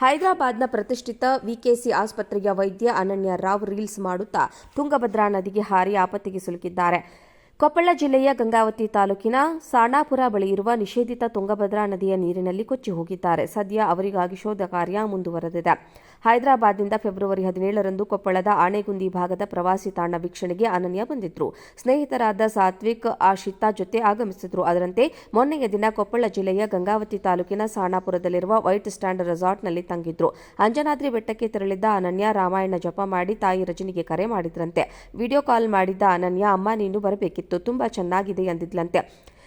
ಹೈದರಾಬಾದ್ನ ಪ್ರತಿಷ್ಠಿತ ವಿಕೆಸಿ ಆಸ್ಪತ್ರೆಯ ವೈದ್ಯ ಅನನ್ಯ ರಾವ್ ರೀಲ್ಸ್ ಮಾಡುತ್ತಾ ತುಂಗಭದ್ರಾ ನದಿಗೆ ಹಾರಿ ಆಪತ್ತಿಗೆ ಸಿಲುಕಿದ್ದಾರೆ. ಕೊಪ್ಪಳ ಜಿಲ್ಲೆಯ ಗಂಗಾವತಿ ತಾಲೂಕಿನ ಸಾಣಾಪುರ ಬಳಿ ಇರುವ ನಿಷೇಧಿತ ತುಂಗಭದ್ರಾ ನದಿಯ ನೀರಿನಲ್ಲಿ ಕೊಚ್ಚಿ ಹೋಗಿದ್ದಾರೆ. ಸದ್ಯ ಅವರಿಗಾಗಿ ಶೋಧ ಕಾರ್ಯ ಮುಂದುವರೆದಿದೆ. ಹೈದರಾಬಾದ್ನಿಂದ ಫೆಬ್ರವರಿ ಹದಿನೇಳರಂದು ಕೊಪ್ಪಳದ ಆಣೆಗುಂದಿ ಭಾಗದ ಪ್ರವಾಸಿ ತಾಣ ವೀಕ್ಷಣೆಗೆ ಅನನ್ಯ ಬಂದಿದ್ರು. ಸ್ನೇಹಿತರಾದ ಸಾತ್ವಿಕ್, ಆಶಿತಾ ಜೊತೆ ಆಗಮಿಸಿದ್ರು. ಅದರಂತೆ ಮೊನ್ನೆಯ ದಿನ ಕೊಪ್ಪಳ ಜಿಲ್ಲೆಯ ಗಂಗಾವತಿ ತಾಲೂಕಿನ ಸಾಣಾಪುರದಲ್ಲಿರುವ ವೈಟ್ ಸ್ಟ್ಯಾಂಡ್ ರೆಸಾರ್ಟ್ನಲ್ಲಿ ತಂಗಿದ್ರು. ಅಂಜನಾದ್ರಿ ಬೆಟ್ಟಕ್ಕೆ ತೆರಳಿದ್ದ ಅನನ್ಯ ರಾಮಾಯಣ ಜಪ ಮಾಡಿ ತಾಯಿ ರಜನಿಗೆ ಕರೆ ಮಾಡಿದ್ರಂತೆ. ವಿಡಿಯೋ ಕಾಲ್ ಮಾಡಿದ್ದ ಅನನ್ಯ, ಅಮ್ಮ, ನೀನು ಬರಬೇಕಿತ್ತು. ತುಂಬಾ ಚೆನ್ನಾಗಿದೆ ಎಂದಿದ್ಲಂತೆ.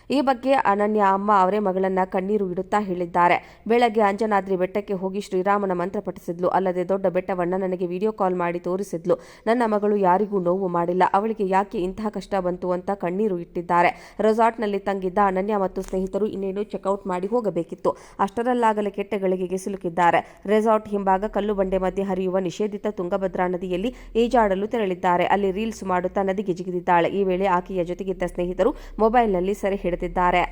ಈ ಬಗ್ಗೆ ಅನನ್ಯ ಅಮ್ಮ ಅವರೇ ಮಗಳನ್ನ ಕಣ್ಣೀರು ಇಡುತ್ತಾ ಹೇಳಿದ್ದಾರೆ. ಬೆಳಗ್ಗೆ ಅಂಜನಾದ್ರಿ ಬೆಟ್ಟಕ್ಕೆ ಹೋಗಿ ಶ್ರೀರಾಮನ ಮಂತ್ರ ಪಠಿಸಿದ್ಲು. ಅಲ್ಲದೆ ದೊಡ್ಡ ಬೆಟ್ಟವನ್ನ ನನಗೆ ವಿಡಿಯೋ ಕಾಲ್ ಮಾಡಿ ತೋರಿಸಿದ್ಲು. ನನ್ನ ಮಗಳು ಯಾರಿಗೂ ನೋವು ಮಾಡಿಲ್ಲ. ಅವಳಿಗೆ ಯಾಕೆ ಇಂತಹ ಕಷ್ಟ ಬಂತು ಅಂತ ಕಣ್ಣೀರು ಇಟ್ಟಿದ್ದಾರೆ. ರೆಸಾರ್ಟ್ನಲ್ಲಿ ತಂಗಿದ್ದ ಅನನ್ಯ ಮತ್ತು ಸ್ನೇಹಿತರು ಇನ್ನೇನು ಚೆಕ್ಔಟ್ ಮಾಡಿ ಹೋಗಬೇಕಿತ್ತು. ಅಷ್ಟರಲ್ಲಾಗಲೇ ಕೆಟ್ಟ ಗಳಿಗೆಗೆ ಸಿಲುಕಿದ್ದಾರೆ ರೆಸಾರ್ಟ್ ಹಿಂಭಾಗ ಕಲ್ಲು ಬಂಡೆ ಮಧ್ಯೆ ಹರಿಯುವ ನಿಷೇಧಿತ ತುಂಗಭದ್ರಾ ನದಿಯಲ್ಲಿ ಈಜಾಡಲು ತೆರಳಿದ್ದಾರೆ. ಅಲ್ಲಿ ರೀಲ್ಸ್ ಮಾಡುತ್ತಾ ನದಿಗೆ ಜಿಗಿದಿದ್ದಾಳೆ. ಈ ವೇಳೆ ಆಕೆಯ ಜೊತೆಗಿದ್ದ ಸ್ನೇಹಿತರು ಮೊಬೈಲ್ನಲ್ಲಿ ಸೆರೆ ಹಿಡಿದಿದ್ದಾರೆ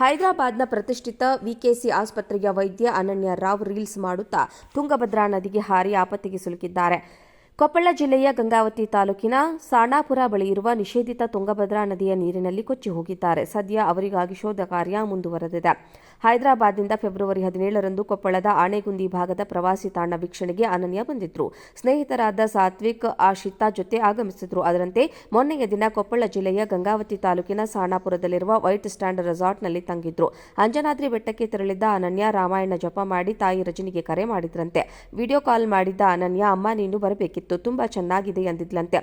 ಹೈದರಾಬಾದ್ನ ಪ್ರತಿಷ್ಠಿತ ವಿಕೆಸಿ ಆಸ್ಪತ್ರೆಯ ವೈದ್ಯ ಅನನ್ಯ ರಾವ್ ರೀಲ್ಸ್ ಮಾಡುತ್ತಾ ತುಂಗಭದ್ರಾ ನದಿಗೆ ಹಾರಿ ಆಪತ್ತಿಗೆ ಸಿಲುಕಿದ್ದಾರೆ. ಕೊಪ್ಪಳ ಜಿಲ್ಲೆಯ ಗಂಗಾವತಿ ತಾಲೂಕಿನ ಸಾಣಾಪುರ ಬಳಿ ಇರುವ ನಿಷೇಧಿತ ತುಂಗಭದ್ರಾ ನದಿಯ ನೀರಿನಲ್ಲಿ ಕೊಚ್ಚಿ ಹೋಗಿದ್ದಾರೆ. ಸದ್ಯ ಅವರಿಗಾಗಿ ಶೋಧ ಕಾರ್ಯ ಮುಂದುವರೆದಿದೆ. ಹೈದರಾಬಾದ್ನಿಂದ ಫೆಬ್ರವರಿ ಹದಿನೇಳರಂದು ಕೊಪ್ಪಳದ ಆಣೆಗುಂದಿ ಭಾಗದ ಪ್ರವಾಸಿ ತಾಣ ವೀಕ್ಷಣೆಗೆ ಅನನ್ಯ ಬಂದಿದ್ರು. ಸ್ನೇಹಿತರಾದ ಸಾತ್ವಿಕ್, ಆಶಿತಾ ಜೊತೆ ಆಗಮಿಸಿದ್ರು. ಅದರಂತೆ ಮೊನ್ನೆಯ ದಿನ ಕೊಪ್ಪಳ ಜಿಲ್ಲೆಯ ಗಂಗಾವತಿ ತಾಲೂಕಿನ ಸಾಣಾಪುರದಲ್ಲಿರುವ ವೈಟ್ ಸ್ಟ್ಯಾಂಡ್ ರೆಸಾರ್ಟ್ನಲ್ಲಿ ತಂಗಿದ್ರು. ಅಂಜನಾದ್ರಿ ಬೆಟ್ಟಕ್ಕೆ ತೆರಳಿದ್ದ ಅನನ್ಯ ರಾಮಾಯಣ ಜಪ ಮಾಡಿ ತಾಯಿ ರಜನಿಗೆ ಕರೆ ಮಾಡಿದ್ರಂತೆ. ವಿಡಿಯೋ ಕಾಲ್ ಮಾಡಿದ್ದ ಅನನ್ಯ, ಅಮ್ಮ, ನೀನು ಬರಬೇಕಿತ್ತು. ತುಂಬಾ ಚೆನ್ನಾಗಿದೆ ಎಂದಿದ್ಲಂತೆ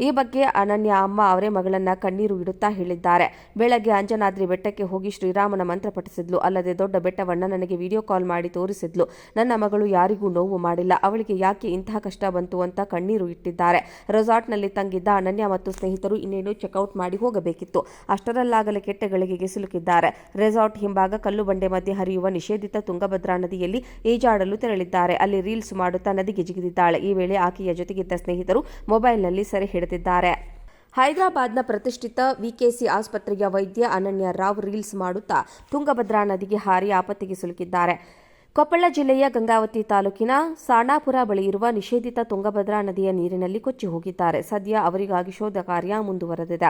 ಈ ಬಗ್ಗೆ ಅನನ್ಯ ಅಮ್ಮ ಅವರೇ ಮಗಳನ್ನ ಕಣ್ಣೀರು ಇಡುತ್ತಾ ಹೇಳಿದ್ದಾರೆ. ಬೆಳಗ್ಗೆ ಅಂಜನಾದ್ರಿ ಬೆಟ್ಟಕ್ಕೆ ಹೋಗಿ ಶ್ರೀರಾಮನ ಮಂತ್ರ ಪಠಿಸಿದ್ಲು. ಅಲ್ಲದೆ ದೊಡ್ಡ ಬೆಟ್ಟವನ್ನ ನನಗೆ ವಿಡಿಯೋ ಕಾಲ್ ಮಾಡಿ ತೋರಿಸಿದ್ಲು. ನನ್ನ ಮಗಳು ಯಾರಿಗೂ ನೋವು ಮಾಡಿಲ್ಲ. ಅವಳಿಗೆ ಯಾಕೆ ಇಂತಹ ಕಷ್ಟ ಬಂತು ಅಂತ ಕಣ್ಣೀರು ಇಟ್ಟಿದ್ದಾರೆ. ರೆಸಾರ್ಟ್ನಲ್ಲಿ ತಂಗಿದ್ದ ಅನನ್ಯ ಮತ್ತು ಸ್ನೇಹಿತರು ಇನ್ನೇನು ಚೆಕ್ಔಟ್ ಮಾಡಿ ಹೋಗಬೇಕಿತ್ತು. ಅಷ್ಟರಲ್ಲಾಗಲೇ ಕೆಟ್ಟ ಗಳಿಗೆಗೆ ಸಿಲುಕಿದ್ದಾರೆ ರೆಸಾರ್ಟ್ ಹಿಂಭಾಗ ಕಲ್ಲು ಬಂಡೆ ಮಧ್ಯೆ ಹರಿಯುವ ನಿಷೇಧಿತ ತುಂಗಭದ್ರಾ ನದಿಯಲ್ಲಿ ಈಜಾಡಲು ತೆರಳಿದ್ದಾರೆ. ಅಲ್ಲಿ ರೀಲ್ಸ್ ಮಾಡುತ್ತಾ ನದಿಗೆ ಜಿಗಿದಿದ್ದಾಳೆ. ಈ ವೇಳೆ ಆಕೆಯ ಜೊತೆಗಿದ್ದ ಸ್ನೇಹಿತರು ಮೊಬೈಲ್ನಲ್ಲಿ ಸೆರೆ ಹಿಡಿದಿದ್ದಾರೆ ಹೈದರಾಬಾದ್ನ ಪ್ರತಿಷ್ಠಿತ ವಿಕೆಸಿ ಆಸ್ಪತ್ರೆಯ ವೈದ್ಯ ಅನನ್ಯ ರಾವ್ ರೀಲ್ಸ್ ಮಾಡುತ್ತಾ ತುಂಗಭದ್ರಾ ನದಿಗೆ ಹಾರಿ ಆಪತ್ತಿಗೆ ಸಿಲುಕಿದ್ದಾರೆ. ಕೊಪ್ಪಳ ಜಿಲ್ಲೆಯ ಗಂಗಾವತಿ ತಾಲೂಕಿನ ಸಾಣಾಪುರ ಬಳಿ ಇರುವ ನಿಷೇಧಿತ ತುಂಗಭದ್ರಾ ನದಿಯ ನೀರಿನಲ್ಲಿ ಕೊಚ್ಚಿ ಹೋಗಿದ್ದಾರೆ. ಸದ್ಯ ಅವರಿಗಾಗಿ ಶೋಧ ಕಾರ್ಯ ಮುಂದುವರೆದಿದೆ.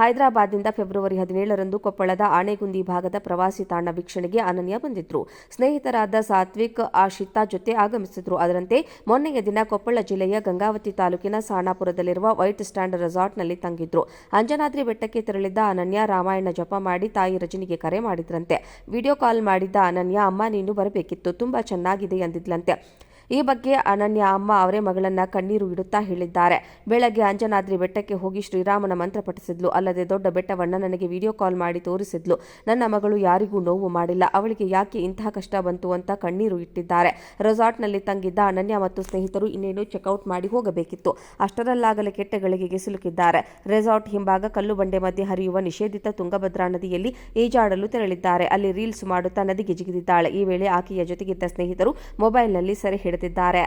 ಹೈದರಾಬಾದ್ನಿಂದ ಫೆಬ್ರವರಿ ಹದಿನೇಳರಂದು ಕೊಪ್ಪಳದ ಆಣೆಗುಂದಿ ಭಾಗದ ಪ್ರವಾಸಿ ತಾಣ ವೀಕ್ಷಣೆಗೆ ಅನನ್ಯ ಬಂದಿದ್ರು. ಸ್ನೇಹಿತರಾದ ಸಾತ್ವಿಕ್, ಆಶಿತಾ ಜೊತೆ ಆಗಮಿಸಿದ್ರು. ಅದರಂತೆ ಮೊನ್ನೆಯ ದಿನ ಕೊಪ್ಪಳ ಜಿಲ್ಲೆಯ ಗಂಗಾವತಿ ತಾಲೂಕಿನ ಸಾಣಾಪುರದಲ್ಲಿರುವ ವೈಟ್ ಸ್ಟ್ಯಾಂಡ್ ರೆಸಾರ್ಟ್ನಲ್ಲಿ ತಂಗಿದ್ರು. ಅಂಜನಾದ್ರಿ ಬೆಟ್ಟಕ್ಕೆ ತೆರಳಿದ್ದ ಅನನ್ಯ ರಾಮಾಯಣ ಜಪ ಮಾಡಿ ತಾಯಿ ರಜನಿಗೆ ಕರೆ ಮಾಡಿದ್ರಂತೆ. ವಿಡಿಯೋ ಕಾಲ್ ಮಾಡಿದ್ದ ಅನನ್ಯ, ಅಮ್ಮ, ನೀನು ಬರಬೇಕಿತ್ತು. ತುಂಬಾ ಚೆನ್ನಾಗಿದೆ ಎಂದಿದ್ಲಂತೆ. ಈ ಬಗ್ಗೆ ಅನನ್ಯ ಅಮ್ಮ ಅವರೇ ಮಗಳನ್ನ ಕಣ್ಣೀರು ಇಡುತ್ತಾ ಹೇಳಿದ್ದಾರೆ. ಬೆಳಗ್ಗೆ ಅಂಜನಾದ್ರಿ ಬೆಟ್ಟಕ್ಕೆ ಹೋಗಿ ಶ್ರೀರಾಮನ ಮಂತ್ರ ಪಠಿಸಿದ್ಲು. ಅಲ್ಲದೆ ದೊಡ್ಡ ಬೆಟ್ಟವನ್ನ ನನಗೆ ವಿಡಿಯೋ ಕಾಲ್ ಮಾಡಿ ತೋರಿಸಿದ್ಲು. ನನ್ನ ಮಗಳು ಯಾರಿಗೂ ನೋವು ಮಾಡಿಲ್ಲ. ಅವಳಿಗೆ ಯಾಕೆ ಇಂತಹ ಕಷ್ಟ ಬಂತು ಅಂತ ಕಣ್ಣೀರು ಇಟ್ಟಿದ್ದಾರೆ. ರೆಸಾರ್ಟ್ನಲ್ಲಿ ತಂಗಿದ್ದ ಅನನ್ಯ ಮತ್ತು ಸ್ನೇಹಿತರು ಇನ್ನೇನು ಚೆಕ್ಔಟ್ ಮಾಡಿ ಹೋಗಬೇಕಿತ್ತು. ಅಷ್ಟರಲ್ಲಾಗಲೇ ಕೆಟ್ಟ ಗಳಿಗೆಗೆ ಸಿಲುಕಿದ್ದಾರೆ. ರೆಸಾರ್ಟ್ ಹಿಂಭಾಗ ಕಲ್ಲು ಬಂಡೆ ಮಧ್ಯೆ ಹರಿಯುವ ನಿಷೇಧಿತ ತುಂಗಭದ್ರಾ ನದಿಯಲ್ಲಿ ಈಜಾಡಲು ತೆರಳಿದ್ದಾರೆ. ಅಲ್ಲಿ ರೀಲ್ಸ್ ಮಾಡುತ್ತಾ ನದಿಗೆ ಜಿಗಿದಿದ್ದಾಳೆ. ಈ ವೇಳೆ ಆಕೆಯ ಜೊತೆಗಿದ್ದ ಸ್ನೇಹಿತರು ಮೊಬೈಲ್ನಲ್ಲಿ ಸೆರೆ ಹಿಡಿದಿದ್ದಾರೆ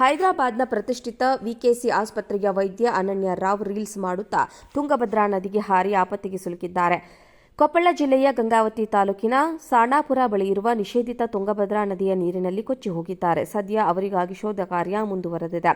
ಹೈದರಾಬಾದ್ನ ಪ್ರತಿಷ್ಠಿತ ವಿಕೆಸಿ ಆಸ್ಪತ್ರೆಯ ವೈದ್ಯ ಅನನ್ಯ ರಾವ್ ರೀಲ್ಸ್ ಮಾಡುತ್ತಾ ತುಂಗಭದ್ರಾ ನದಿಗೆ ಹಾರಿ ಆಪತ್ತಿಗೆ ಸಿಲುಕಿದ್ದಾರೆ. ಕೊಪ್ಪಳ ಜಿಲ್ಲೆಯ ಗಂಗಾವತಿ ತಾಲೂಕಿನ ಸಾಣಾಪುರ ಬಳಿ ಇರುವ ನಿಷೇಧಿತ ತುಂಗಭದ್ರಾ ನದಿಯ ನೀರಿನಲ್ಲಿ ಕೊಚ್ಚಿ ಹೋಗಿದ್ದಾರೆ. ಸದ್ಯ ಅವರಿಗಾಗಿ ಶೋಧ ಕಾರ್ಯ ಮುಂದುವರೆದಿದೆ.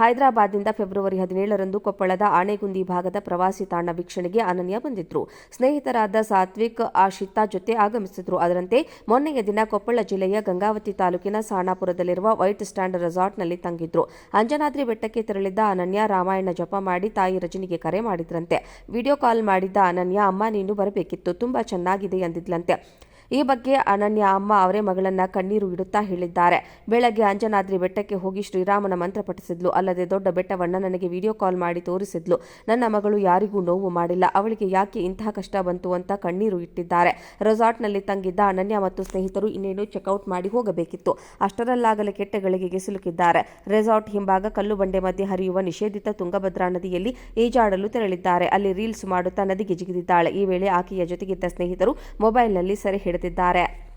ಹೈದರಾಬಾದ್ನಿಂದ ಫೆಬ್ರವರಿ ಹದಿನೇಳರಂದು ಕೊಪ್ಪಳದ ಆಣೆಗುಂದಿ ಭಾಗದ ಪ್ರವಾಸಿ ತಾಣ ವೀಕ್ಷಣೆಗೆ ಅನನ್ಯ ಬಂದಿದ್ರು. ಸ್ನೇಹಿತರಾದ ಸಾತ್ವಿಕ್, ಆಶಿತಾ ಜೊತೆ ಆಗಮಿಸಿದ್ರು. ಅದರಂತೆ ಮೊನ್ನೆಯ ದಿನ ಕೊಪ್ಪಳ ಜಿಲ್ಲೆಯ ಗಂಗಾವತಿ ತಾಲೂಕಿನ ಸಾಣಾಪುರದಲ್ಲಿರುವ ವೈಟ್ ಸ್ಟ್ಯಾಂಡ್ ರೆಸಾರ್ಟ್ನಲ್ಲಿ ತಂಗಿದ್ರು. ಅಂಜನಾದ್ರಿ ಬೆಟ್ಟಕ್ಕೆ ತೆರಳಿದ್ದ ಅನನ್ಯ ರಾಮಾಯಣ ಜಪ ಮಾಡಿ ತಾಯಿ ರಜನಿಗೆ ಕರೆ ಮಾಡಿದ್ರಂತೆ. ವಿಡಿಯೋ ಕಾಲ್ ಮಾಡಿದ್ದ ಅನನ್ಯ, ಅಮ್ಮ, ನೀನು ಬರಬೇಕಿತ್ತು. ತುಂಬಾ ಚೆನ್ನಾಗಿದೆ ಎಂದಿದ್ಲಂತೆ ಈ ಬಗ್ಗೆ ಅನನ್ಯ ಅಮ್ಮ ಅವರೇ ಮಗಳನ್ನ ಕಣ್ಣೀರು ಇಡುತ್ತಾ ಹೇಳಿದ್ದಾರೆ. ಬೆಳಗ್ಗೆ ಅಂಜನಾದ್ರಿ ಬೆಟ್ಟಕ್ಕೆ ಹೋಗಿ ಶ್ರೀರಾಮನ ಮಂತ್ರ ಪಠಿಸಿದ್ಲು. ಅಲ್ಲದೆ ದೊಡ್ಡ ಬೆಟ್ಟವನ್ನ ನನಗೆ ವಿಡಿಯೋ ಕಾಲ್ ಮಾಡಿ ತೋರಿಸಿದ್ಲು. ನನ್ನ ಮಗಳು ಯಾರಿಗೂ ನೋವು ಮಾಡಿಲ್ಲ. ಅವಳಿಗೆ ಯಾಕೆ ಇಂತಹ ಕಷ್ಟ ಬಂತು ಅಂತ ಕಣ್ಣೀರು ಇಟ್ಟಿದ್ದಾರೆ. ರೆಸಾರ್ಟ್ನಲ್ಲಿ ತಂಗಿದ್ದ ಅನನ್ಯ ಮತ್ತು ಸ್ನೇಹಿತರು ಇನ್ನೇನು ಚೆಕ್ಔಟ್ ಮಾಡಿ ಹೋಗಬೇಕಿತ್ತು. ಅಷ್ಟರಲ್ಲಾಗಲೇ ಕೆಟ್ಟ ಗಳಿಗೆಗೆ ಸಿಲುಕಿದ್ದಾರೆ. ರೆಸಾರ್ಟ್ ಹಿಂಭಾಗ ಕಲ್ಲು ಬಂಡೆ ಮಧ್ಯೆ ಹರಿಯುವ ನಿಷೇಧಿತ ತುಂಗಭದ್ರಾ ನದಿಯಲ್ಲಿ ಈಜಾಡಲು ತೆರಳಿದ್ದಾರೆ. ಅಲ್ಲಿ ರೀಲ್ಸ್ ಮಾಡುತ್ತಾ ನದಿಗೆ ಜಿಗಿದಿದ್ದಾಳೆ. ಈ ವೇಳೆ ಆಕೆಯ ಜೊತೆಗಿದ್ದ ಸ್ನೇಹಿತರು ಮೊಬೈಲ್ನಲ್ಲಿ ಸೆರೆ ಹಿಡಿದಿದ್ದಾರೆ